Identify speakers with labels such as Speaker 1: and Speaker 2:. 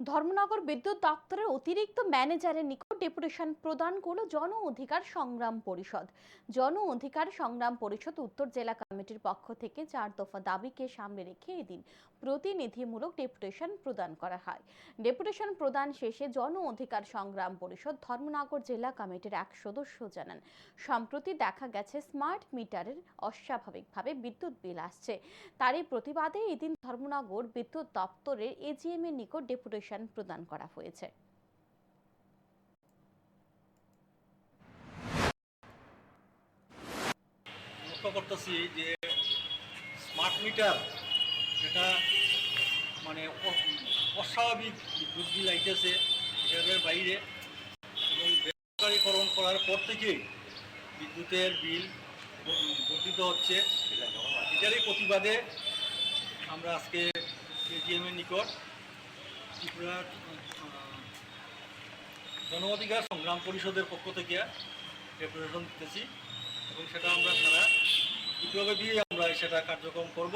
Speaker 1: ধর্মনগর বিদ্যুৎ দপ্তরের অতিরিক্ত ম্যানেজারের নিকট ডেপুটেশন প্রদান করল জন অধিকার সংগ্রাম পরিষদ। জন অধিকার সংগ্রাম পরিষদ উত্তর জেলা কমিটির পক্ষ থেকে চার দফা দাবিকে সামনে রেখে এদিন প্রতিনিধিমূলক ডেপুটেশন প্রদান করা হয়। ডেপুটেশন প্রদান শেষে জন অধিকার সংগ্রাম পরিষদ ধর্মনগর জেলা কমিটির এক সদস্য জানান, সম্প্রতি দেখা গেছে স্মার্ট মিটারের অস্বাভাবিকভাবে বিদ্যুৎ বিল আসছে। তারই প্রতিবাদে এদিন ধর্মনগর বিদ্যুৎ দপ্তরের এজিএম এর নিকট ডেপুটেশন প্রদান করা হয়েছে।
Speaker 2: লক্ষ্য করতেছি যে স্মার্ট মিটার যেটা মানে অস্বাভাবিক বিল আইতেছে এটার বাইরে এবং বেসরকারিকরণ করার পর থেকেই বিদ্যুতের বিল বর্ধিত হচ্ছে। এটারই প্রতিবাদে আমরা আজকে এজিএমের নিকট ত্রিপুরার জনঅধিকার জন অধিকার সংগ্রাম পরিষদের পক্ষ থেকে রেপ্রেজেন্টেশন দিতেছি এবং সেটা আমরা সারা দিয়ে আমরা সেটা কার্যক্রম করব।